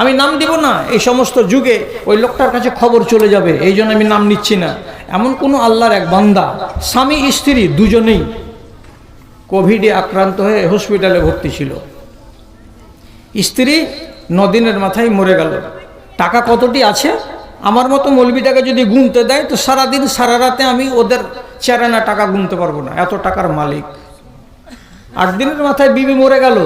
আমি নাম দিব না। এই সমস্ত যুগে ওই লোকটার কাছে খবর চলে যাবে। এই জন্য আমি নাম নিচ্ছি না। এমন কোনো আল্লাহর এক বান্দা, স্বামী, স্ত্রী দুজনেই কোভিডে আক্রান্ত হয়ে হসপিটালে ভর্তি ছিল। স্ত্রী নদিনের মাথায় মরে গেল। টাকা কতটি আছে? আমার মতো মৌলবিটাকে যদি গুনতে দেয়, তো সারাদিন, সারা রাতে আমি ওদের চেরানা টাকা গুনতে পারব না। এত টাকার মালিক। আট দিনের মাথায় বিবি মরে গেল,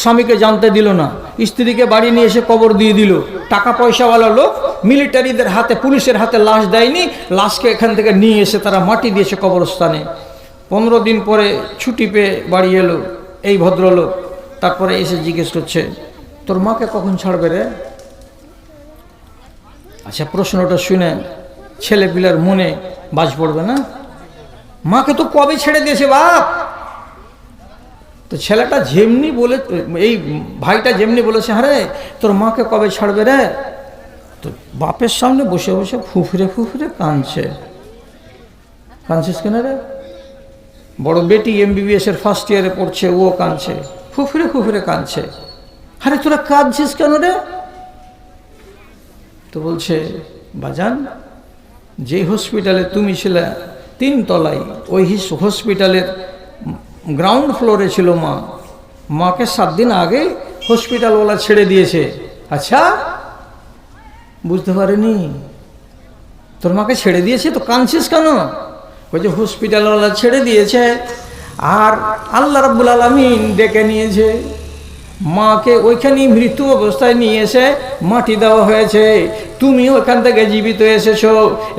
স্বামীকে জানতে দিল না। স্ত্রীকে বাড়ি নিয়ে এসে কবর দিয়ে দিল। টাকা পয়সাওয়ালা লোক মিলিটারিদের হাতে, পুলিশের হাতে লাশ দেয়নি। লাশকে এখান থেকে নিয়ে এসে তারা মাটি দিয়েছে কবরস্থানে। পনেরো দিন পরে ছুটি পেয়ে বাড়ি এলো এই ভদ্রলোক। তারপরে এসে জিজ্ঞেস করছে, তোর মাকে কখন ছাড়বে রে? আচ্ছা প্রশ্নটা শুনে ছেলে পিলার মনে বাজ পড়বে না। মাকে তো কবে ছেড়ে দিয়েছে বাপ? তো ছেলেটা যেমনি বলে, এই ভাইটা যেমনি বলেছে হ্যাঁ তোর মাকে কবে ছাড়বে রে? তো বাপের সামনে বসে বসে ফুফরে ফুফরে কাঁদছে। কাঁদছিস কেন রে? বড় বেটি এমবিবিএস এর ফার্স্ট ইয়ারে পড়ছে, ও কাঁদছে। ফুফরে ফুফরে কাঁদছে। আরে, তোরা কাঁদছিস কেন রে? তো বলছে, বাজান যে হসপিটালে তুমি ছিলে তিন তলায় ওই হসপিটালের গ্রাউন্ড ফ্লোরে ছিল মা। মাকে সাত দিন আগে হসপিটালওয়ালা ছেড়ে দিয়েছে। আচ্ছা বুঝতে পারেনি। তোর মাকে ছেড়ে দিয়েছে তো কাঁদছিস কেন? ওই যে হসপিটালওয়ালা ছেড়ে দিয়েছে আর আল্লাহ রাব্বুল আলমিন ডেকে নিয়েছে। মাকে ওইখানেই মৃত্যু অবস্থায় নিয়ে এসে মাটি দেওয়া হয়েছে। তুমি ওখান থেকে জীবিত এসেছ।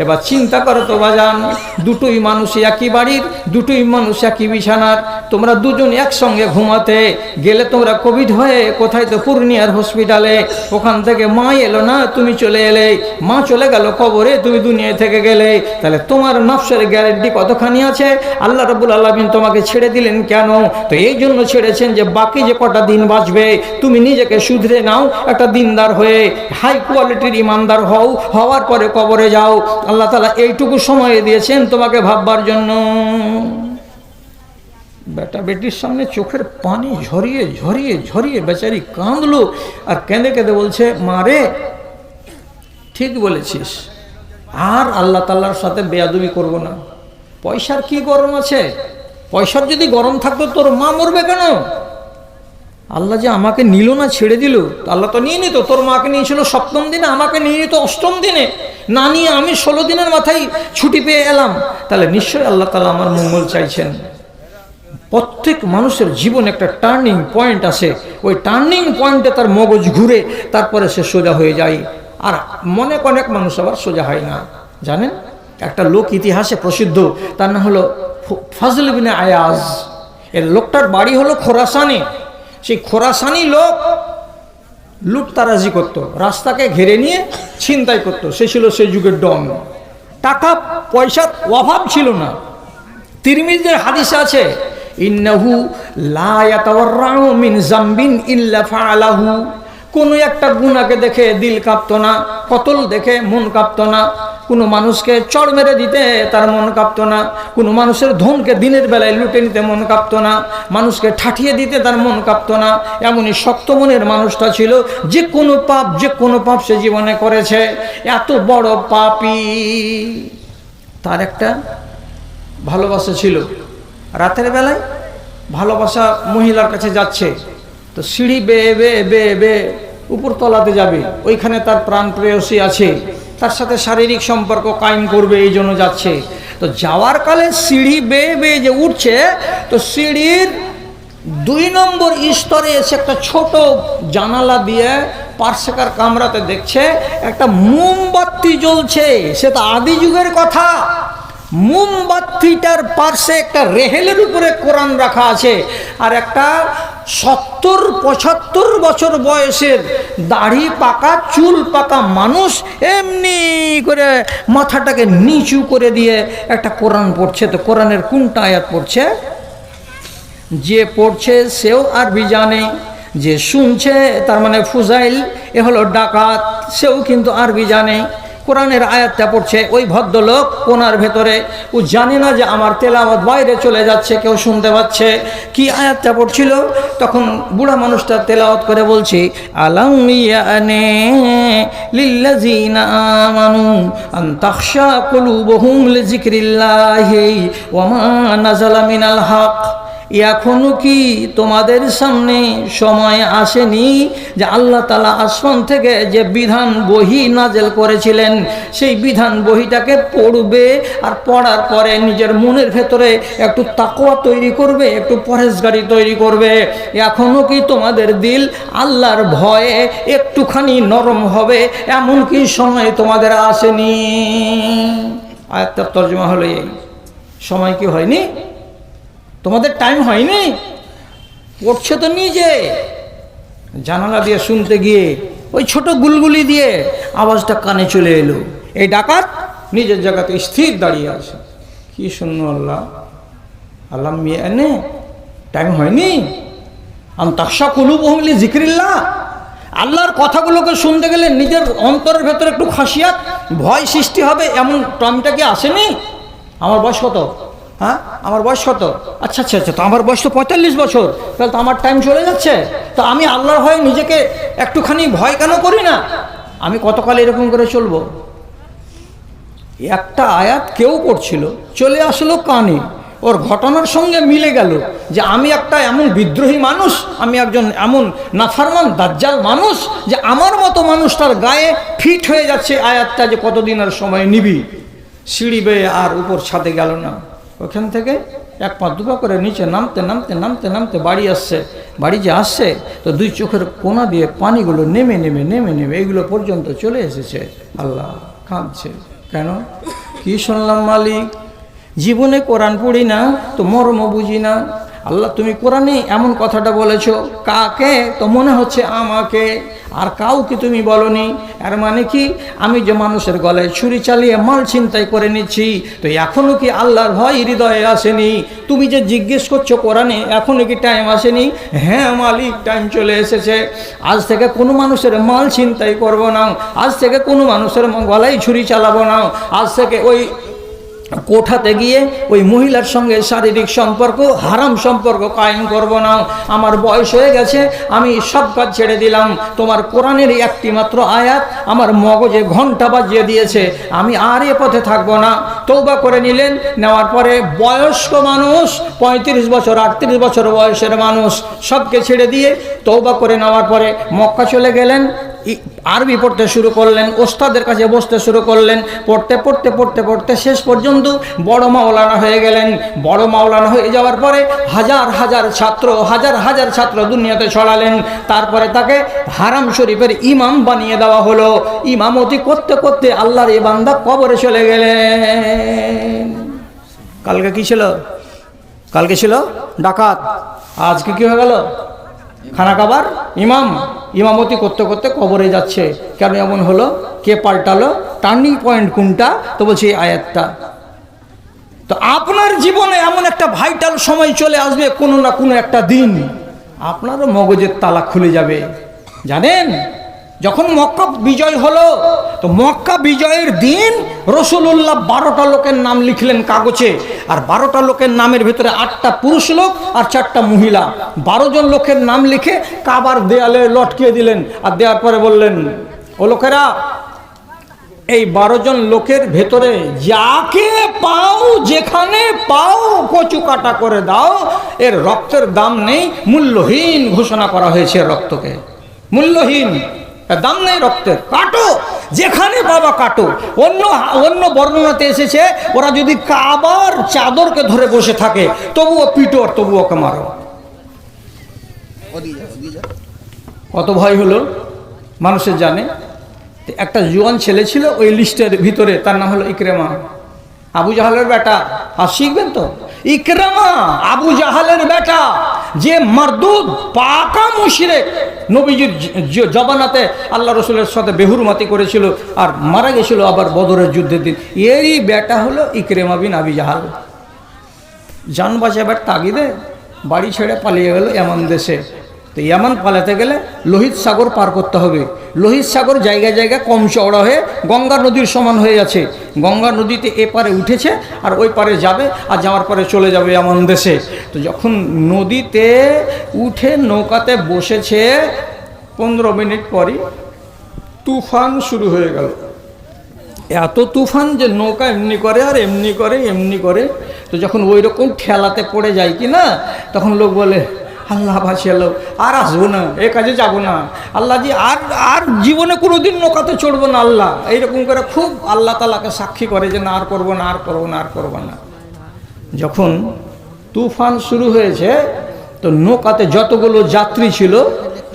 এবার চিন্তা করো তো বাজান, দুটোই মানুষ একই বাড়ির, দুটোই মানুষ একই বিছানার। তোমরা দুজন একসঙ্গে ঘুমাতে, গেলে তোমরা কোভিড হয়ে কোথায় তো পূর্ণিয়ার হসপিটালে। ওখান থেকে মা এলো না, তুমি চলে এলে। মা চলে গেল কবরে, তুমি দুনিয়া থেকে গেলে। তাহলে তোমার নফসের গ্যারেন্টি কতখানি আছে? আল্লাহ রবুল আলমিন তোমাকে ছেড়ে দিলেন কেন? তো এই জন্য ছেড়েছেন যে বাকি যে কটা দিন বাঁচবে, তুমি নিজেকে শুধরে নাও একটা দিনদার হয়ে। হাই কোয়ালিটির ইমানদার হও, হওয়ার পরে কবরে যাও। আল্লাহ তালা এইটুকু সময় দিয়েছেন তোমাকে ভাববার জন্য। বেটা বেটির সামনে চোখের পানি ঝরিয়ে ঝরিয়ে ঝরিয়ে বেচারি কাঁদলো আর কেঁদে কেঁদে বলছে মারে ঠিক বলেছিস। আর আল্লাহ তাল্লার সাথে বেয়াদবি করব না। পয়সার কি গরম আছে? পয়সার যদি গরম থাকতো তোর মা মরবে কেন? আল্লাহ যে আমাকে নিল না, ছেড়ে দিল আল্লাহ তো নিয়ে নিত। তোর মাকে নিয়েছিল সপ্তম দিনে, আমাকে নিয়ে নিত অষ্টম দিনে। না নিয়ে আমি ষোলো দিনের মাথায় ছুটি পেয়ে এলাম। তাহলে নিশ্চয়ই আল্লাহ তালা আমার মঙ্গল চাইছেন। প্রত্যেক মানুষের জীবনে একটা টার্নিং পয়েন্ট আছে ওই টার্নিং পয়েন্টে তার মগজ ঘুরে, তারপরে সে সোজা হয়ে যায়। আর মনে অনেক মানুষ আবার সোজা হয় না। জানেন? একটা লোক ইতিহাসে প্রসিদ্ধ, তার নাম হলো ফ- ফজল বিন আয়াজ। এর লোকটার বাড়ি হলো খোরাসানে। সেই খোরাসানি লোক লুটতারাজি করতো, রাস্তাকে ঘেরে নিয়ে ছিনতাই করতো। সে ছিল সেই যুগের ডন। টাকা, পয়সার অভাব ছিল না। তিরমিজদের হাদিস আছে, ইন্নাহু লা ইয়াতাওয়াররাউ মিন জামবিন ইল্লা ফাআলাহু। কোনো একটা গুনাহকে দেখে দিল কাঁপতো না, কতল দেখে মন কাঁপতো না। কোনো মানুষকে চড় মেরে দিতে তার মন কাঁপতো না, কোনো মানুষের ধনকে দিনের বেলায় লুটে নিতে মন কাঁপতো না, মানুষকে ঠাঠিয়ে দিতে তার মন কাঁপতো না। এমনই শক্ত মনের মানুষটা ছিল, যে কোনো পাপ, যে কোনো পাপ সে জীবনে করেছে। এত বড় পাপী। তার একটা ভালোবাসা ছিল। রাতের বেলায় ভালোবাসা মহিলার কাছে যাচ্ছে। তো সিঁড়ি বেয়ে বেয়ে বেয়ে বেয়ে উপর তলাতে যাবে। ওইখানে তার প্রাণ প্রেয়সী আছে। তার সাথে শারীরিক সম্পর্ক কায়েম করবে, এই জন্য যাচ্ছে। তো যাওয়ার কালে সিঁড়ি বেয়ে বেয়ে যে উঠছে, তো সিঁড়ির দুই নম্বর স্তরে এসে একটা ছোট জানালা দিয়ে পার্শ্বেকার কামরাতে দেখছে, একটা মোমবাতি জ্বলছে। সে তো আদি যুগের কথা। মোমবাতিটার পার্শ্বে একটা রেহেলের উপরে কোরআন রাখা আছে। আর একটা সত্তর পঁচাত্তর বছর বয়সের দাড়ি পাকা, চুল পাকা মানুষ এমনি করে মাথাটাকে নিচু করে দিয়ে একটা কোরআন পড়ছে। তো কোরআনের কোনটা আয়াত পড়ছে? যে পড়ছে সেও আরবি জানে, যে শুনছে তার মানে ফুজাইল, এ হলো ডাকাত, সেও কিন্তু আরবি জানে। কোরআনের আয়াতটা পড়ছে, ওই ভদ্রলোক কোনার ভেতরে, ও জানে না যে আমার তেলাওয়াত বাইরে চলে যাচ্ছে, কেউ শুনতে পাচ্ছে। কি আয়াতটা পড়ছিল? তখন বুড়া মানুষটা তেলাওয়াত করে বলছে, আলাম ইয়ানে লিল্লাযিনা আমানু আন তাখশা কুলুবুহুম লিযিকরিল্লাহি ওয়া মা নাযালা মিনাল হক। এখনও কি তোমাদের সামনে সময় আসেনি যে আল্লাহ তালা আসমান থেকে যে বিধান বহি নাজেল করেছিলেন? সেই বিধান বহিটাকে পড়বে আর পড়ার পরে নিজের মনের ভেতরে একটু তাকোয়া তৈরি করবে, একটু পরেশগারি তৈরি করবে। এখনও কি তোমাদের দিল আল্লাহর ভয়ে একটুখানি নরম হবে? এমন কি সময় তোমাদের আসেনি? আয়াত্তার তর্জমা হলো এই। সময় কি হয়নি? তোমাদের টাইম হয়নি? পড়ছে তো নিজে। জানালা দিয়ে শুনতে গিয়ে, ওই ছোট গুলগুলি দিয়ে আওয়াজটা কানে চলে এলো। এই ডাকাত নিজের জায়গাতে স্থির দাঁড়িয়ে আছে। কি শূন্য আল্লাহ? আল্লাহ মেয়ে এনে টাইম হয়নি? আম তাকসা কুলু বহলি জিক্রিল্লাহ আল্লাহর কথাগুলোকে শুনতে গেলে নিজের অন্তরের ভেতরে একটু খাসিয়াত, ভয় সৃষ্টি হবে এমন টাইমটা কি আসেনি? আমার বয়স কত? হ্যাঁ? আমার বয়স কত? আচ্ছা আচ্ছা আচ্ছা তো আমার বয়স তো পঁয়তাল্লিশ বছর। তাহলে তো আমার টাইম চলে যাচ্ছে। তো আমি আল্লাহর ভয়ে নিজেকে একটুখানি ভয় কেন করি না? আমি কতকাল এরকম করে চলবো? একটা আয়াত কেউ করছিল চলে আসলো কানে। ওর ঘটনার সঙ্গে মিলে গেল যে আমি একটা এমন বিদ্রোহী মানুষ, আমি একজন এমন নাফারমান, দাজ্জাল মানুষ যে আমার মতো মানুষটার গায়ে ফিট হয়ে যাচ্ছে আয়াতটা যে কতদিন আর সময় নিবি? সিঁড়ি বেয়ে আর উপর ছাদে গেল না। ওখান থেকে এক পা দুপা করে নিচে নামতে নামতে নামতে নামতে বাড়ি আসছে। বাড়ি যে আসছে, তো দুই চোখের কোনা দিয়ে পানিগুলো নেমে নেমে নেমে নেমে এগুলো পর্যন্ত চলে এসেছে। আল্লাহ কাঁদছে। কেন? কি শুনলাম মালিক? জীবনে কোরআন পড়ি না, তো মর্ম বুঝি না। আল্লাহ, তুমি কোরআনে এমন কথাটা বলেছ, কাকে? তো মনে হচ্ছে আমাকে। আর কাউকে তুমি বলনি। এর মানে কি? আমি যে মানুষের গলায় ছুরি চালিয়ে মাল ছিনতাই করে নিচ্ছি, তো এখনও কি আল্লাহর ভয় হৃদয়ে আসেনি? তুমি যে জিজ্ঞেস করছ কোরআনে এখনও কি টাইম আসেনি? হ্যাঁ মালিক টাইম চলে এসেছে। আজ থেকে কোনো মানুষের মাল ছিনতাই করব না। আজ থেকে কোনো মানুষের গলায় ছুরি চালাবো না। আজ থেকে ওই কোঠাতে গিয়ে ওই মহিলার সঙ্গে শারীরিক সম্পর্ক, হারাম সম্পর্ক কায়েম করব না। আমার বয়স হয়ে গেছে, আমি সব কাজ ছেড়ে দিলাম। তোমার কোরআনের একটি মাত্র আয়াত, আমার মগজে ঘণ্টা বাজিয়ে দিয়েছে। আমি আর এ পথে থাকব না। তৌবা করে নিলেন, নেওয়ার পরে বয়স্ক মানুষ, পঁয়ত্রিশ বছর, আটত্রিশ বছর বয়সের মানুষ, সবকে ছেড়ে দিয়ে তৌবা করে নেওয়ার পরে মক্কা চলে গেলেন। আরবি পড়তে শুরু করলেন, ওস্তাদের কাছে বসতে শুরু করলেন, পড়তে পড়তে পড়তে পড়তে শেষ পর্যন্ত বড় মাওলানা হয়ে গেলেন। বড় মাওলানা হয়ে যাওয়ার পরে হাজার হাজার ছাত্র, হাজার হাজার ছাত্র দুনিয়াতে ছড়ালেন। তারপরে তাকে হারাম শরীফের ইমাম বানিয়ে দেওয়া হলো। ইমামতি করতে করতে আল্লাহর এ বান্দা কবরে চলে গেলেন। কালকে কি ছিল? কালকে ছিল ডাকাত। আজকে কি হয়ে গেল? খানা খাবার ইমাম, ইমামতি করতে করতে কবরে যাচ্ছে। কেন এমন হলো? কে পাল্টালো? টার্নিং পয়েন্ট কোনটা? তো বলছি এই আয়াতটা। তো আপনার জীবনে এমন একটা ভাইটাল সময় চলে আসবে কোনো না কোনো একটা দিন। আপনারও মগজের তালা খুলে যাবে। জানেন? যখন মক্কা বিজয় হলো, তো মক্কা বিজয়ের দিন রসুল্লাহ বারোটা লোকের নাম লিখলেন কাগজে। আর বারোটা লোকের নামের ভিতরে আটটা পুরুষ লোক আর চারটা মহিলা। বারো জন লোকের নাম লিখে কাবার দেয়ালে লটকিয়ে দিলেন আর দেওয়ার পরে বললেন, ও লোকেরা, এই বারো জন লোকের ভেতরে যাকে পাও, যেখানে পাও, কচু কাটা করে দাও, এর রক্তের দাম নেই, মূল্যহীন ঘোষণা করা হয়েছে রক্তকে। মূল্যহীন। দাম নেই রক্তের। কাটো, যেখানে বাবা কাটো। অন্য অন্য বর্ণনাতে এসেছে, ওরা যদি কাবার চাদরকে ধরে বসে থাকে, তবুও পিটো আর তবুও ওকে মারো। কত ভয় হলো? মানুষের জানে। একটা জুয়ান ছেলে ছিল, ওই লিস্টের ভিতরে, তার নাম হলো ইকরেমা। আবু জাহালের বেটা। আর শিখবেন তো? ইকরামা আবু জাহালের বেটা, যে মারদুদ, পাকা মুশিরে নবীজির জবানাতে আল্লাহ রসুলের সাথে বেহুরমাতি করেছিল আর মারা গেছিল আবার বদরের যুদ্ধের দিন। এরই বেটা হলো ইকরেমা বিন আবি জাহাল। যান এবার তাগিদে বাড়ি ছেড়ে পালিয়ে গেল এমন দেশে। তো ইয়ামান পালাতে গেলে লোহিত সাগর পার করতে হবে। লোহিত সাগর জায়গায় জায়গায় কম চওড়া হয়ে গঙ্গা নদীর সমান হয়ে আছে গঙ্গা নদীতে এপারে উঠেছে আর ওই পারে যাবে আর যাওয়ার পরে চলে যাবে এমন দেশে। তো যখন নদীতে উঠে নৌকাতে বসেছে, পনেরো মিনিট পরই তুফান শুরু হয়ে গেল। এত তুফান যে নৌকা এমনি করে আর এমনি করে এমনি করে। তো যখন ওই রকম ঠেলাতে পড়ে যায় কি না তখন লোক বলে আল্লাহ বাঁচিয়ালো আর আসব না, এ কাজে যাব না। আল্লাহ জি, আর আর জীবনে কোনো দিন নৌকাতে চড়বো না আল্লাহ। এইরকম করে খুব আল্লাহ তালাকে সাক্ষী করে যে না, আর করব না, আর করব না, আর করব না। যখন তুফান শুরু হয়েছে, তো নৌকাতে যতগুলো যাত্রী ছিল,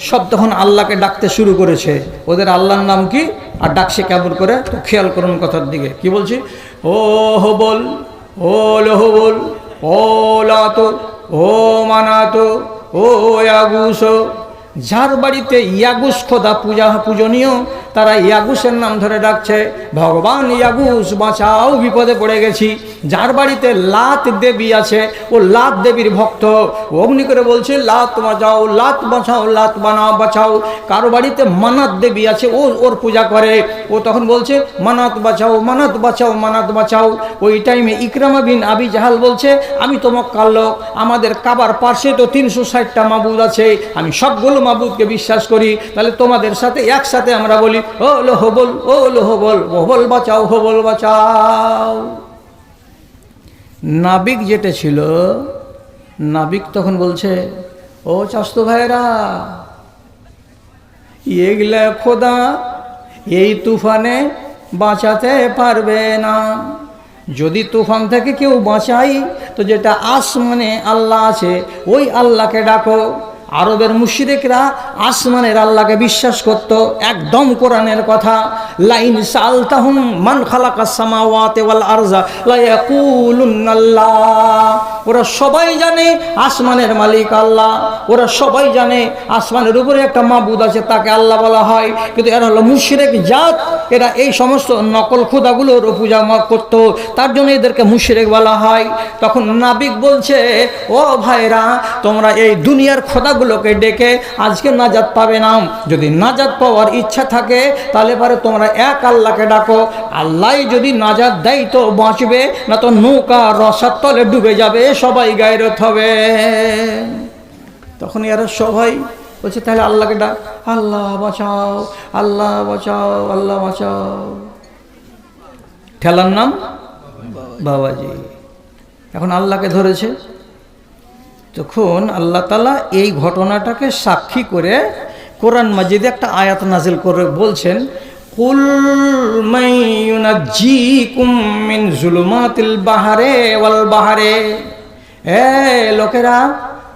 সব তখন আল্লাহকে ডাকতে শুরু করেছে। ওদের আল্লাহর নাম কি? আর ডাকছে কেমন করে? তো খেয়াল করুন কথার দিকে। কি বলছি? ও হবল, ও লহবল, ও লাতো ও মানাতো ও ইয়াগুস যার বাড়িতে ইয়াগুস খোদা পূজা পূজনীয় তারা ইয়াগুসের নাম ধরে ডাকছে, ভগবান ইয়াগুস বাঁচাও, বিপদে পড়ে গেছি। যার বাড়িতে লাত দেবী আছে, ও লাত দেবীর ভক্ত। অমনি করে বলছে, লাত বাঁচাও লাত বাঁচাও, লাত বানাও, বাঁচাও। কারও বাড়িতে মানাত দেবী আছে, ও ওর পূজা করে। ও তখন বলছে, মানাত বাঁচাও মানাত বাঁচাও মানাত বাঁচাও। ওই টাইমে ইকরামা বিন আবি জাহাল বলছে, আমি তো মক্কার লোক, আমাদের কাবার পার্শ্বে তো তিনশো ষাটটা মাবুদ আছে। আমি সবগুলো মাবুদকে বিশ্বাস করি। তাহলে তোমাদের সাথে, একসাথে আমরা বলি ও লো হবল ও লো হবল হবল বাঁচাও হবল বাঁচাও। নাবিক যেটা ছিল, নাবিক তখন বলছে, ও চাস্তু ভাইরা এগুলা খোদা এই তুফানে বাঁচাতে পারবে না। যদি তুফান থেকে কেউ বাঁচাই তো যেটা আসমানে আল্লাহ আছে, ওই আল্লাহকে ডাকো। আরবের মুশরিকরা আসমানের আল্লাহকে বিশ্বাস করত। একদম কোরআনের কথা, লাইন সালতাহুম মান খালাকাস সামাওয়াতি ওয়াল আরজা ইয়াকুলুনাল্লাহ ওরা সবাই জানে আসমানের মালিক আল্লাহ। ওরা সবাই জানে আসমানের উপরে একটা মাবুদ আছে, তাকে আল্লাহ বলা হয়। কিন্তু এরা হলো মুশরিক জাত। এরা এই সমস্ত নকল খোদাগুলোর পূজা করত। তার জন্য এদেরকে মুশরিক বলা হয়। তখন নাবিক বলছে, ও ভাইরা, তোমরা এই দুনিয়ার খোদাগুলোকে ডেকে আজকে নাজাত পাবে না। যদি নাজাত পাওয়ার ইচ্ছা থাকে, তাহলে পরে তোমরা এক আল্লাহকে ডাকো। আল্লাহ যদি নাজাত দেয় তো বাঁচবে, না তো নৌকা রসার তলে ডুবে যাবে, সবাই গায়রত হবে। তখন এরা সবাই বলছে, তাহলে আল্লাহকে ডাক। আল্লাহ বাঁচাও আল্লাহ বাঁচাও আল্লাহ বাঁচাও। ঠেলার নাম বাবাজি। এখন আল্লাহকে ধরেছে। তখন আল্লাহ তালা এই ঘটনাটাকে সাক্ষী করে কোরআন মাজিদে একটা আয়াত নাজিল করে বলছেন, কুল বাহারে ওয়াল বাহারে। লোকেরা,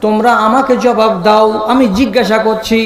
তোমরা আমাকে জবাব দাও, আমি জিজ্ঞাসা করছি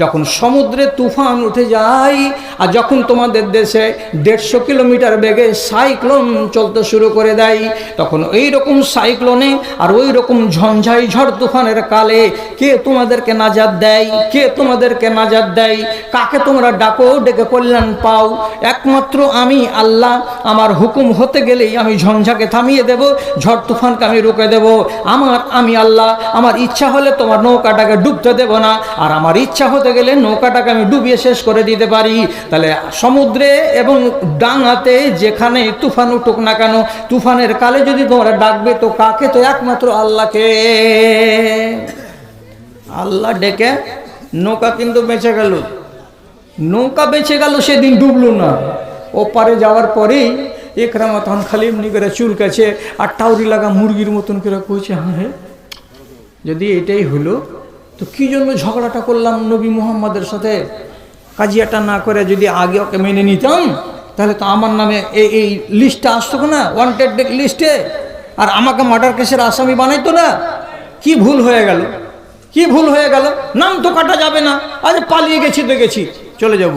যখন সমুদ্রে তুফান উঠে যায়, আর যখন তোমাদের দেশে দেড়শো কিলোমিটার বেগে সাইক্লোন চলতে শুরু করে দেয়, তখন এই রকম সাইক্লোনে আর ওই রকম ঝঞ্ঝাই ঝড় তুফানের কালে কে তোমাদেরকে নাজাদ দেয়, কে তোমাদেরকে নাজাদ দেয়, কাকে তোমরা ডাকো, ডেকে কল্যাণ পাও? একমাত্র আমি, আল্লাহ, আমার হুকুম হতে গেলেই আমি ঝঞ্ঝাকে থামিয়ে দেব, ঝড় তুফানকে আমি রুকে দেব। আমার, আমি আল্লাহ, আমার ইচ্ছা হলে তোমার নৌকাটাকে ডুবতে দেব না, আর আমার ইচ্ছা হতে গেলে নৌকাটাকে আমি ডুবিয়ে শেষ করে দিতে পারি। তাহলে সমুদ্রে এবং ডাঙাতে যেখানে তুফান উঠুক না কেন, তুফানের কালে যদি তোমরা ডাকবে, তো কাকে? তো একমাত্র আল্লাহকে। আল্লাহ ডেকে নৌকা কিন্তু বেঁচে গেল। নৌকা বেঁচে গেল, সেদিন ডুবলো না। ও পারে যাওয়ার পরেই একরামা তখন খালি এমনি করে চুল কাছে আর টাউরি লাগা মুরগির মতন করে কইছে হ্যাঁ যদি এটাই হলো তো কী জন্য ঝগড়াটা করলাম নবী মুহাম্মাদের সাথে? কাজিয়াটা না করে যদি আগে ওকে মেনে নিতাম, তাহলে তো আমার নামে এই এই লিস্টটা আসতো না ওয়ান্টেড লিস্টে আর আমাকে মার্ডার কেসের আসামি বানাইতো না। কি ভুল হয়ে গেল? কি ভুল হয়ে গেল? নাম তো কাটা যাবে না। আজ পালিয়ে গেছি তো গেছি চলে যাব।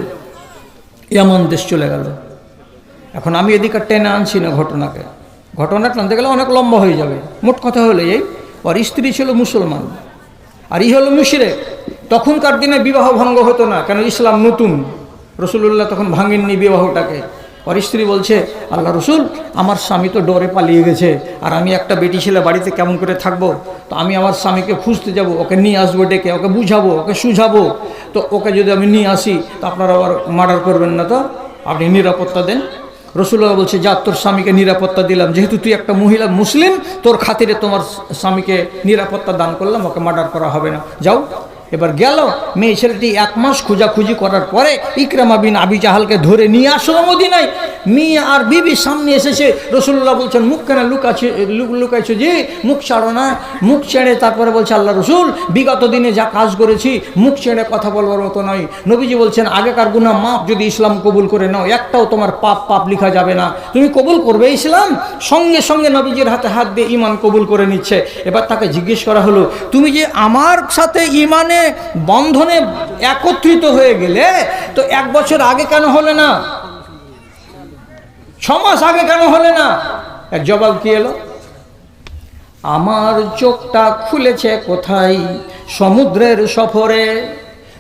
এমন দেশ চলে গেল। এখন আমি এদিকে টেনে আনছি না ঘটনাকে। ঘটনা টানতে গেলে অনেক লম্বা হয়ে যাবে। মোট কথা হলো এই, ওর স্ত্রী ছিল মুসলমান। আর ই হলো মুশরে তখনকার দিনে বিবাহ ভঙ্গ হতো না, কেন ইসলাম নতুন। রসুল্লাহ তখন ভাঙেননি বিবাহটাকে। ওর স্ত্রী বলছে, আল্লাহ রসুল, আমার স্বামী তো ডরে পালিয়ে গেছে, আর আমি একটা বেটি ছেলে বাড়িতে কেমন করে থাকব? তো আমি আমার স্বামীকে খুঁজতে যাব, ওকে নিয়ে আসব ডেকে, ওকে বুঝাবো, ওকে সুঝাবো। তো ওকে যদি আমি নিয়ে আসি, তো আপনারা আবার মার্ডার করবেন না তো? আপনি নিরাপত্তা দেন। রসুল্লাহ বলছে, যা, তোর স্বামীকে নিরাপত্তা দিলাম। যেহেতু তুই একটা মহিলা মুসলিম, তোর খাতিরে তোমার স্বামীকে নিরাপত্তা দান করলাম, ওকে মার্ডার করা হবে না। যাও। এবার গেল, মেয়ে ছেলেটি এক মাস খোঁজাখুঁজি করার পরে ইকরামা বিন আবি জাহালকে ধরে নিয়ে আসলো মদিনায়। মেয়ে আর বিবি সামনে এসেছে রসুল্লাহ বলছেন, মুখ কেন লুকাছে লুক- লুকাইছো যে মুখ ছাড়ো না, মুখ ছেড়ে তারপরে বলছে আল্লাহ রসুল, বিগত দিনে যা কাজ করেছি, মুখ ছেড়ে কথা বলবার মতো নয়। নবীজি বলছেন, আগেকার গুণা মাপ যদি ইসলাম কবুল করে নাও, একটাও তোমার পাপ পাপ লিখা যাবে না। তুমি কবুল করবে ইসলাম? সঙ্গে সঙ্গে নবীজির হাতে হাত দিয়ে ইমান কবুল করে নিচ্ছে। এবার তাকে জিজ্ঞেস করা হলো, তুমি যে আমার সাথে ইমানে বন্ধনে একত্রিত হয়ে গেলে তো এক বছর আগে কেন হলে না? ছ মাস আগে কেন হলে না? জবাব কি এলো? আমার চোখটা খুলেছে কোথায়? সমুদ্রের সফরে।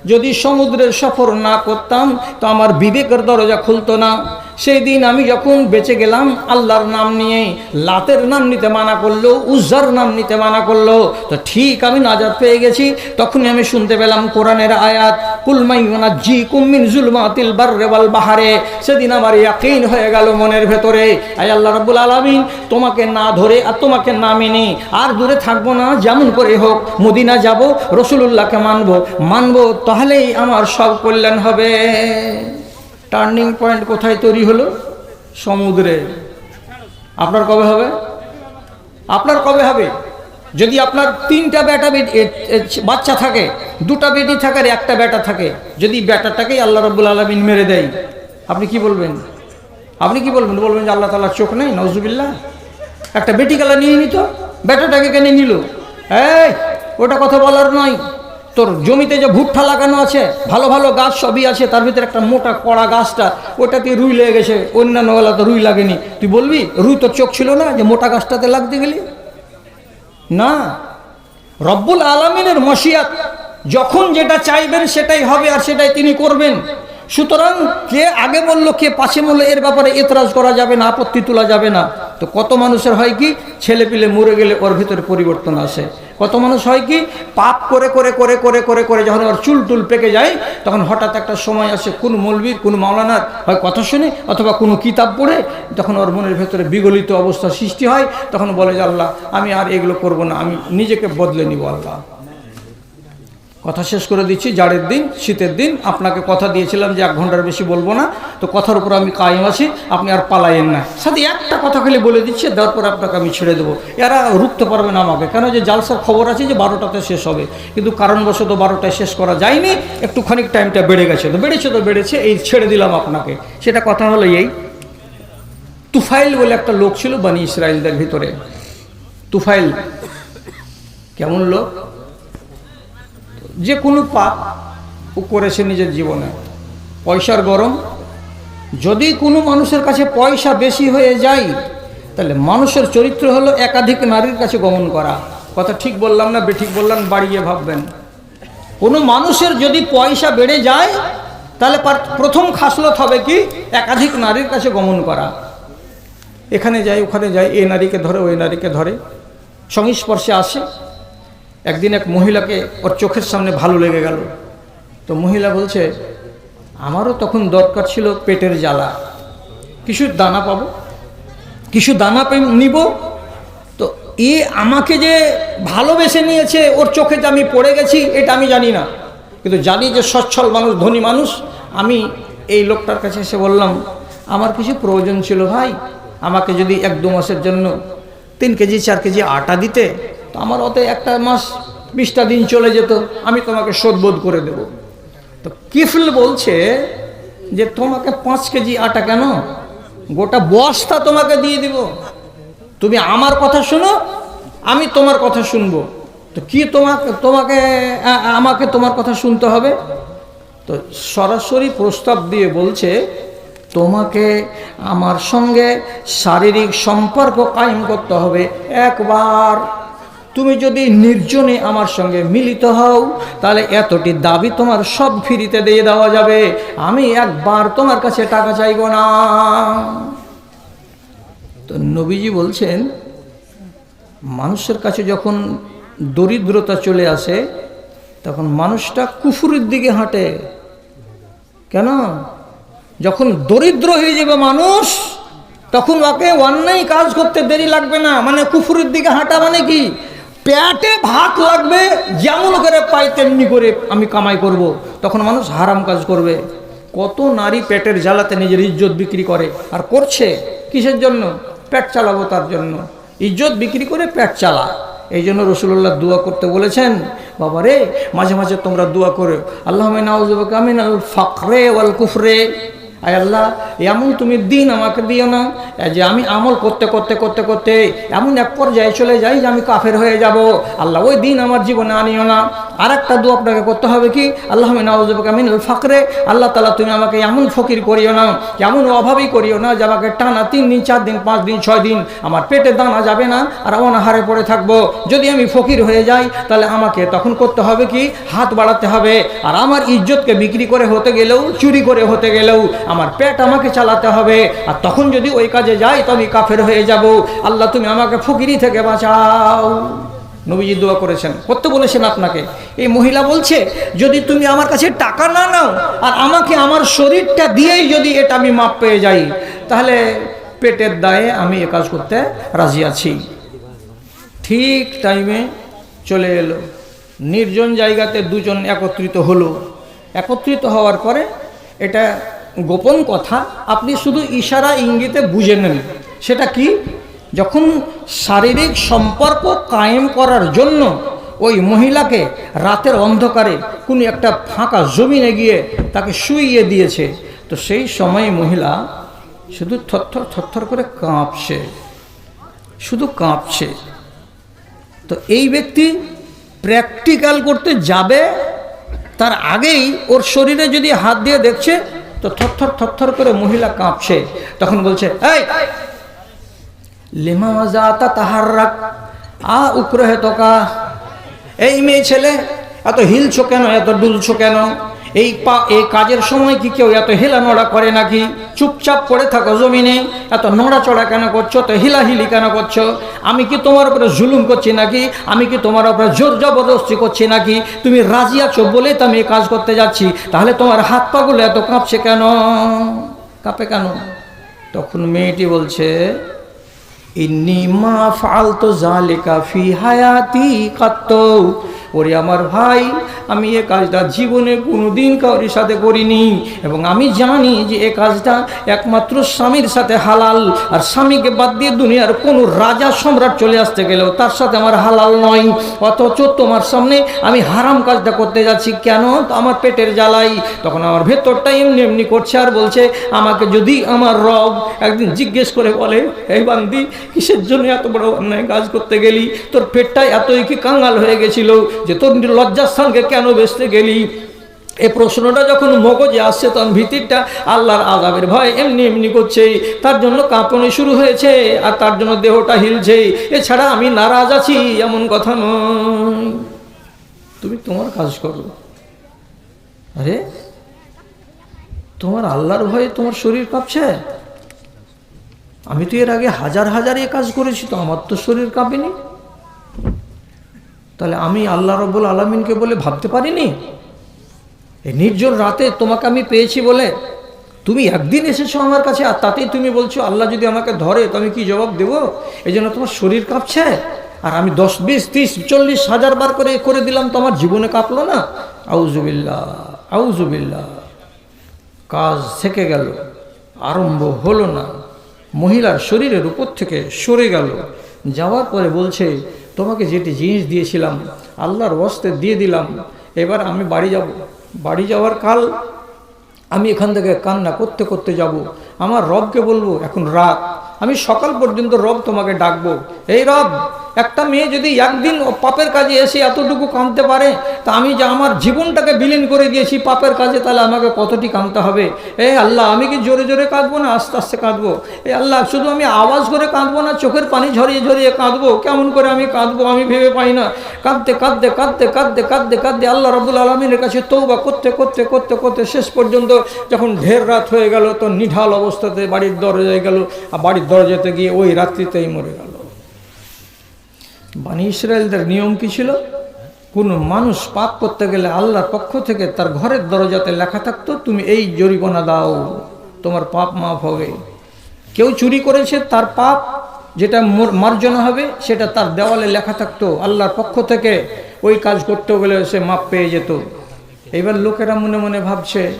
যদি সমুদ্রের সফর না করতাম, তো আমার বিবেকের দরজা খুলতো না। সেই দিন আমি যখন বেঁচে গেলাম, আল্লাহর নাম নিয়ে, লাতের নাম নিতে মানা করল, উজ্জার নাম নিতে মানা করল, তো ঠিক আমি নাজাদ পেয়ে গেছি। তখনই আমি শুনতে পেলাম কোরআনের আয়াত কুলমাইনা জি কুমিন জুলমাতিল বাররেওয়াল বাহারে। সেদিন আমার ইয়াকিন হয়ে গেল মনের ভেতরে। আয় আল্লাহ রাব্বুল আলামিন, তোমাকে না ধরে আর তোমাকে না মেনে, আর দূরে থাকব না, যেমন করে হোক, মদিনা যাব, রসুলুল্লাহকে মানবো। মানবো, তাহলেই আমার সব কল্যাণ হবে। টার্নিং পয়েন্ট কোথায় তৈরি হলো? সমুদ্রে। আপনার কবে হবে? আপনার কবে হবে? যদি আপনার তিনটা এ- বাচ্চা থাকে, দুটা বেটি থাকে আর একটা বেটা থাকে, যদি বেটাটাকেই আল্লাহ রব্বুল আলমিন মেরে দেয়, আপনি কি বলবেন? আপনি কি বলবেন? বলবেন যে আল্লাহ তালার চোখ নেই নজরুবিল্লাহ একটা বেটি গালা নিয়ে নিত বেটাটাকে কেন নিল? এই, ওটা কথা বলার নয়। তোর জমিতে যে ভুট্টা লাগানো আছে, ভালো ভালো গাছ সবই আছে, তার ভিতরে একটা মোটা কড়া গাছটা ওটাতে রুই লেগে গেছে, অন্যান্য তো রুই লাগেনি। তুই বলবি, রুই তোর চোখ ছিল না যে মোটা গাছটাতে লাগতে গেলি? না। রব্বুল আলমিনের মসিয়াত যখন যেটা চাইবেন সেটাই হবে আর সেটাই তিনি করবেন। সুতরাং কে আগে বলল, কে পাশে বলল, এর ব্যাপারে এতরাজ করা যাবে না, আপত্তি তোলা যাবে না। তো কত মানুষের হয় কি ছেলে পিলে মরে গেলে ওর ভিতরে পরিবর্তন আসে। কত মানুষ হয় কি? পাপ করে করে করে করে করে করে যখন ওর চুল টুল পেকে যায়, তখন হঠাৎ একটা সময় আসে কোন মৌলবীর, কোন মাওলানার হয় কথা শুনে অথবা কোনো কিতাব পড়ে, তখন ওর মনের ভেতরে বিগলিত অবস্থা সৃষ্টি হয়, তখন বলে যে, আল্লাহ, আমি আর এগুলো করব না, আমি নিজেকে বদলে নিব, আল্লাহ। কথা শেষ করে দিচ্ছি জাড়ের দিন, শীতের দিন। আপনাকে কথা দিয়েছিলাম যে এক ঘণ্টার বেশি বলব না। তো কথার উপর আমি কায়েম আছি, আপনি আর পালাইয়েন না। সাথে একটা কথা খালি বলে দিচ্ছি, দেওয়ার পর আপনাকে আমি ছেড়ে দেবো। এরা রুখতে পারবে না আমাকে। কেন যে জালসার খবর আছে যে বারোটাতে শেষ হবে। কিন্তু কারণবশত বারোটায় শেষ করা যায়নি। একটু খানিক টাইমটা বেড়ে গেছে। তো বেড়েছে তো বেড়েছে, এই ছেড়ে দিলাম আপনাকে। সেটা কথা হলো এই, তুফাইল বলে একটা লোক ছিল বানি ইসরায়েলদের ভিতরে। তুফাইল, কেমন লোক? যে কোনো পাপ ও করেছে নিজের জীবনে। পয়সার গরম। যদি কোনো মানুষের কাছে পয়সা বেশি হয়ে যায়, তাহলে মানুষের চরিত্র হলো একাধিক নারীর কাছে গমন করা। কথা ঠিক বললাম না, বেঠিক বললাম, বাড়িয়ে ভাববেন। কোনো মানুষের যদি পয়সা বেড়ে যায়, তাহলে পার- প্রথম খাসলত হবে কি? একাধিক নারীর কাছে গমন করা। এখানে যায় ওখানে যায় এই নারীকে ধরে, ওই নারীকে ধরে। সংস্পর্শে আসে। একদিন এক মহিলাকে ওর চোখের সামনে ভালো লেগে গেল। তো মহিলা বলছে, আমারও তখন দরকার ছিল পেটের জ্বালা। কিছু দানা পাবো? কিছু দানা নিব? তো এ আমাকে যে ভালোবেসে নিয়েছে, ওর চোখে যে আমি পড়ে গেছি, এটা আমি জানি না। কিন্তু জানি যে সচ্ছল মানুষ, ধনী মানুষ, আমি এই লোকটার কাছে এসে বললাম, আমার কিছু প্রয়োজন ছিল ভাই, আমাকে যদি এক দু মাসের জন্য তিন কেজি, চার কেজি আটা দিতে তো আমার ওতে একটা মাস, বিশটা দিন চলে যেত, আমি তোমাকে শোধবোধ করে দেব। তো কিফল বলছে যে তোমাকে পাঁচ কেজি আটা কেন? গোটা বস্তা তোমাকে দিয়ে দিব। তুমি আমার কথা শোনো, আমি তোমার কথা শুনব। তো কি তোমাকে তোমাকে আমাকে তোমার কথা শুনতে হবে? তো সরাসরি প্রস্তাব দিয়ে বলছে, তোমাকে আমার সঙ্গে শারীরিক সম্পর্ক কায়েম করতে হবে একবার। তুমি যদি নির্জনে আমার সঙ্গে মিলিত হও, তাহলে এতটি দাবি তোমার সব ফিরিতে দিয়ে দেওয়া যাবে। আমি একবার তোমার কাছে টাকা চাইব না। তো নবীজি বলছেন, মানুষের কাছে যখন দরিদ্রতা চলে আসে, তখন মানুষটা কুফুরের দিকে হাঁটে। কেন? যখন দরিদ্র হয়ে যাবে মানুষ, তখন ওকে অন্যায় কাজ করতে দেরি লাগবে না। মানে কুফুরের দিকে হাঁটা মানে কি? পেটে ভাত লাগবে, যেমন করে পাই তেমনি করে আমি কামাই করব। তখন মানুষ হারাম কাজ করবে। কত নারী পেটের জ্বালাতে নিজের ইজ্জত বিক্রি করে আর করছে? কিসের জন্য? পেট চালাবো তার জন্য। ইজ্জত বিক্রি করে পেট চালা। এই জন্য রসুল্লাহ দোয়া করতে বলেছেন, বাবা রে, মাঝে মাঝে তোমরা দোয়া করে। আল্লাহ নাউজুবাকামিন আল ফকরে ওয়াল কুফরে। আয় আল্লাহ, এমন তুমি দিন আমাকে দিও না। যে আমি আমল করতে করতে করতে করতে এমন এক পর্যায়ে চলে যাই যে আমি কাফের হয়ে যাব। আল্লাহ, ওই দিন আমার জীবনে আনিও না। আর একটা দু আপনাকে করতে হবে কি? আল্লাহ আল ফকরে। আল্লাহ তালা তুমি আমাকে এমন ফকির করিও না, এমন অভাবই করিও না, যে আমাকে টানা তিন দিন, চার দিন, পাঁচ দিন, ছয় দিন আমার পেটে দানা যাবে না আর অনাহারে পড়ে থাকব। যদি আমি ফকির হয়ে যাই, তাহলে আমাকে তখন করতে হবে কি? হাত বাড়াতে হবে। আর আমার ইজ্জতকে বিক্রি করে হতে গেলেও, চুরি করে হতে গেলেও আমার পেট আমাকে চালাতে হবে। আর তখন যদি ওই কাজে যাই তো আমি কাফের হয়ে যাব। আল্লাহ, তুমি আমাকে ফকিরি থেকে বাঁচাও। নবীজি দোয়া করেছেন। করতে বলেছেন আপনাকে? এই মহিলা বলছে, যদি তুমি আমার কাছে টাকা না নাও, আর আমাকে আমার শরীরটা দিয়েই যদি এটা আমি মাপ পেয়ে যাই, তাহলে পেটের দায়ে আমি এ কাজ করতে রাজি আছি। ঠিক টাইমে চলে এলো। নির্জন জায়গাতে দুজন একত্রিত হলো। একত্রিত হওয়ার পরে এটা গোপন কথা, আপনি শুধু ইশারা ইঙ্গিতে বুঝে নেন। সেটা কি? যখন শারীরিক সম্পর্ক কায়েম করার জন্য ওই মহিলাকে রাতের অন্ধকারে কোনো একটা ফাঁকা জমিনে গিয়ে তাকে শুইয়ে দিয়েছে, তো সেই সময় মহিলা শুধু থরথর থরথর করে কাঁপছে, শুধু কাঁপছে। তো এই ব্যক্তি প্র্যাকটিক্যাল করতে যাবে, তার আগেই ওর শরীরে যদি হাত দিয়ে দেখছে, তো থরথর থরথর করে মহিলা কাঁপছে। তখন বলছে, এই লেমা জাতা তাহার আ এই মেয়ে ছেলে, এত হিলছো কেন, এত ডুলছো কেন? এই পা, এই কাজের সময় কি কেউ এত হেলা নড়া করে নাকি? চুপচাপ পড়ে থাকো জমিনে, এত নড়াচড়া কেন করছ তো হিলাহিলি কেন করছ? আমি কি তোমার উপরে জুলুম করছি নাকি? আমি কি তোমার উপরে জোর জবরদস্তি করছি নাকি? তুমি রাজি আছো বলে তো আমি এই কাজ করতে যাচ্ছি। তাহলে তোমার হাত পাগুলো এত কাঁপছে কেন? কাঁপে কেন? তখন মেয়েটি বলছে ইন্নি মা ফালতো জালিকা ফি হায়াতি কাত্ত। ওরে আমার ভাই, আমি এ কাজটা জীবনে কোনোদিন কাউরির সাথে করিনি। এবং আমি জানি যে এ কাজটা একমাত্র স্বামীর সাথে হালাল। আর স্বামীকে বাদ দিয়ে দুনিয়ার কোনো রাজা সম্রাট চলে আসতে গেলেও তার সাথে আমার হালাল নয়। অথচ তোমার সামনে আমি হারাম কাজটা করতে যাচ্ছি। কেন? আমার পেটের জ্বালাই। তখন আমার ভেতরটা এমনি এমনি করছে আর বলছে, আমাকে যদি আমার রব একদিন জিজ্ঞেস করে বলে, এই বান্দি, কিসের জন্য এত বড় অন্যায় কাজ করতে গেলি? তোর পেটটা এতই কি কাঙ্গাল হয়ে গেছিল? যে তোর লজ্জাস্থানকে কেন বেচতে গেলি? এ প্রশ্নটা যখন মগজে আসছে, তখন ভিতিরটা আল্লাহর আজাবের ভয় এমনি এমনি করছে। তার জন্য কাঁপনি শুরু হয়েছে আর তার জন্য দেহটা হিলছে। এছাড়া আমি নারাজ আছি, এমন কথা নয়। তুমি তোমার কাজ করো। আরে, তোমার আল্লাহর ভয়ে তোমার শরীর কাঁপছে? আমি তো এর আগে হাজার হাজার এ কাজ করেছি, তো আমার তো শরীর কাঁপেনি। তাহলে আমি আল্লাহ রব্বুল আলমিনকে বলে ভাবতে পারিনি? এই নির্জন রাতে তোমাকে আমি পেয়েছি বলে তুমি একদিন এসেছ আমার কাছে আর তাতেই তুমি বলছো, আল্লাহ যদি আমাকে ধরে, তো আমি কি জবাব দেবো? এই জন্য তোমার শরীর কাঁপছে। আর আমি দশ, বিশ, ত্রিশ, চল্লিশ হাজার বার করে করে দিলাম, তো আমার জীবনে কাঁপলো না? আউজুবিল্লা আউজুবিল্লা কাজ থেকে গেল, আরম্ভ হলো না। মহিলার শরীরের উপর থেকে সরে গেল। যাওয়ার পরে বলছে তোমাকে যেটি জিনিস দিয়েছিলাম, আল্লাহর বস্তে দিয়ে দিলাম, এবার আমি বাড়ি যাব। বাড়ি যাওয়ার কাল আমি এখান থেকে কান্না করতে করতে যাব। আমার রবকে বলব, এখন রাত, আমি সকাল পর্যন্ত রব তোমাকে ডাকবো। এই রব একটা মেয়ে যদি একদিন পাপের কাজে এসে এতটুকু কাঁদতে পারে, তা আমি যে আমার জীবনটাকে বিলীন করে দিয়েছি পাপের কাজে, তাহলে আমাকে কতটি কামতে হবে? এ আল্লাহ, আমি কি জোরে জোরে কাঁদবো না আস্তে আস্তে কাঁদবো? এ আল্লাহ, শুধু আমি আওয়াজ করে কাঁদবো না, চোখের পানি ঝরিয়ে ঝরিয়ে কাঁদবো? কেমন করে আমি কাঁদবো? আমি ভেবে পাই না। কাঁদতে কাঁদতে কাঁদতে কাঁদতে কাঁদতে কাঁদতে আল্লাহ রবুল আলমিনের কাছে তৌবা করতে করতে করতে করতে শেষ পর্যন্ত যখন ঢের রাত হয়ে গেল, তো নিঢাল অবস্থাতে বাড়ির দরজায় গেল। আর বাড়ির দরজাতে গিয়ে ওই রাত্রিতেই মরে গেল। বানি ইসরায়েলদের নিয়ম কি ছিল? কোনো মানুষ পাপ করতে গেলে আল্লাহর পক্ষ থেকে তার ঘরের দরজাতে লেখা থাকতো, তুমি এই জরিমানা দাও, তোমার পাপ মাফ হবে। কেউ চুরি করেছে, তার পাপ যেটা মোর- মার্জনা হবে, সেটা তার দেওয়ালে লেখা থাকতো, আল্লাহর পক্ষ থেকে ওই কাজ করতে গেলে সে মাপ পেয়ে যেত। এবার লোকেরা মনে মনে ভাবছে,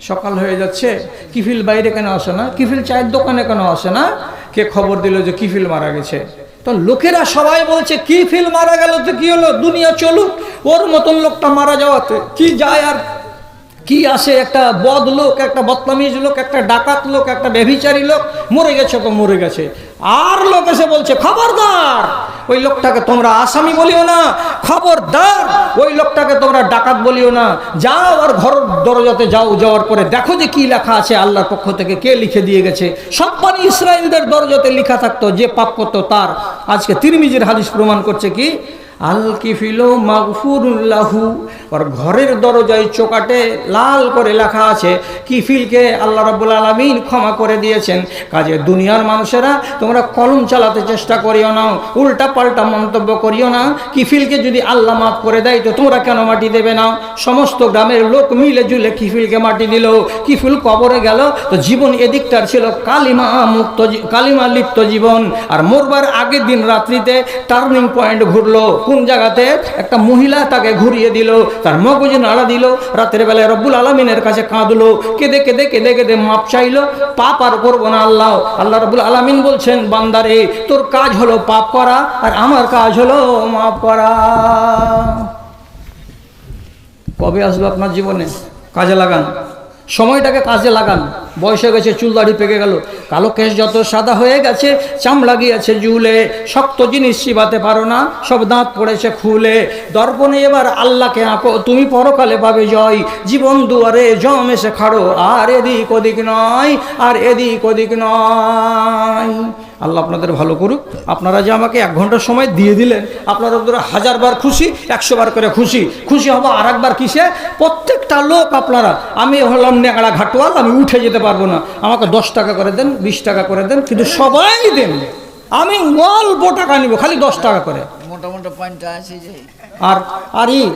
সকাল হয়ে যাচ্ছে, কিফিল বাইরে কেন আসে না? কিফিল চায়ের দোকানে কেন আসে না? কে খবর দিল যে কিফিল মারা গেছে। তো লোকেরা সবাই বলছে, কি ফিল মারা গেল? তো কি হলো? দুনিয়া চলুক। ওর মতন লোকটা মারা যাওয়াতে কি যায় আর কি আসে? একটা বদ লোক, একটা বদতামিজ লোক, একটা ডাকাত লোক, একটা ব্যভিচারী লোক মরে গেছে তো মরে গেছে। আর লোক এসে বলছে, খবরদার, ওই লোকটাকে তোমরা আসামি বলিও না, খবরদার, ওই লোকটাকে তোমরা ডাকাত বলিও না। যাও আর ঘর দরজাতে যাও, যাওয়ার পরে দেখো যে কি লেখা আছে আল্লাহর পক্ষ থেকে, কে লিখে দিয়ে গেছে। সব পানি ইসরায়েলদের দরজাতে লেখা থাকতো, যে পাপ করতো তার। আজকে তিরমিজির হাদিস প্রমাণ করছে কি আল কিফিলো মাগফুরুল্লাহু আর ঘরের দরজায় চোকাটে লাল করে লেখা আছে, কিফিলকে আল্লাহ রাব্বুল আলামিন ক্ষমা করে দিয়েছেন। কাজে দুনিয়ার মানুষেরা, তোমরা কলম চালাতে চেষ্টা করিও না উল্টা পাল্টা মন্তব্য করিও না। কিফিলকে যদি আল্লাহ মাফ করে দেয়, তো তোমরা কেন মাটি দেবে না? সমস্ত গ্রামের লোক মিলে জুলে কিফিলকে মাটি দিল। কিফিল কবরে গেল, তো জীবন এদিকটার ছিল কালিমা মুক্ত কালিমা লিপ্ত জীবন। আর মরবার আগের দিন রাত্রিতে টার্নিং পয়েন্ট ঘুরলো। কোন জায়গাতে একটা মহিলা তাকে ঘুরিয়ে দিল, তার মগজ নাড়া দিল, রাতের বেলায় রব্বুল আলমিনের কাছে কাঁদলো, কেঁদে কেঁদে কেঁদে কেঁদে মাপ চাইলো, পাপ আর করব না আল্লাহ। আল্লাহ রব্বুল আলমিন বলছেন, বান্দারে, তোর কাজ হলো পাপ করা, আর আমার কাজ হলো মাপ করা। কবে আসবে আপনার জীবনে? কাজে লাগান। সময়টাকে কাজে লাগান। বয়স হয়ে গেছে, চুল দাড়ি পেকে গেল। কালো কেশ যত সাদা হয়ে গেছে চামড়া গিয়েছে জুলে। শক্ত জিনিস চিবাতে পারো না, সব দাঁত পড়েছে খুলে। দর্পণে এবার আল্লাহকে আঁকো, তুমি পরকালে পাবে জয়। জীবন দুয়ারে জম এসে খাড়ো, আর এদিক ওদিক নয়, আর এদিক ওদিক নয়। আল্লাহ আপনাদের ভালো করুক। আপনারা যে আমাকে এক ঘণ্টার সময় দিয়ে দিলেন আপনারা ওদের হাজারবার খুশি একশো বার করে খুশি। খুশি হব আর একবার কিসে? প্রত্যেকটা লোক আপনারা আমি হলাম নেগাড়া ঘাটোয়াল আমি উঠে যেতে পারব না। আমাকে দশ টাকা করে দেন বিশ টাকা করে দেন কিন্তু সবাই দেন। আমি অল্প টাকা নিব খালি দশ টাকা করে। মোটামুটি মোটা আছে যে। আর আর ই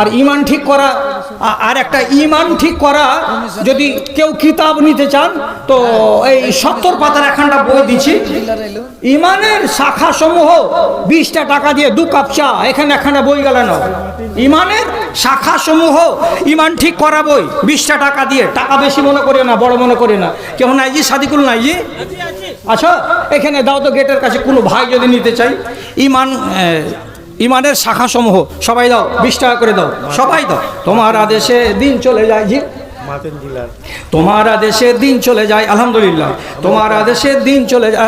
আর ইমান ঠিক করা আর একটা ইমান ঠিক করা, যদি কেউ কিতাব নিতে চান, তো এই সত্তর পাতার একখানটা বই দিচ্ছি। ইমানের শাখা সমূহ বিশটা টাকা দিয়ে, দু কাপ চা, এখানে এখানে বই গেল না ইমানের শাখা সমূহ ইমান ঠিক করা বই, বিশটা টাকা দিয়ে। টাকা বেশি মনে করি না, বড় মনে করি না। কেমন নাই জি, সাদিকুল নাই জি? আচ্ছা এখানে দাও তো গেটের কাছে, কোনো ভাই যদি নিতে চাই। ইমান ইমানের শাখা সমূহ সবাই দাও বিশ টাকা করে দাও সবাই দাও। তোমার আদেশে দিন চলে যায় জি। তোমার আদেশে দিন চলে যায় আলহামদুলিল্লাহ। তোমার আদেশে দিন চলে যায়।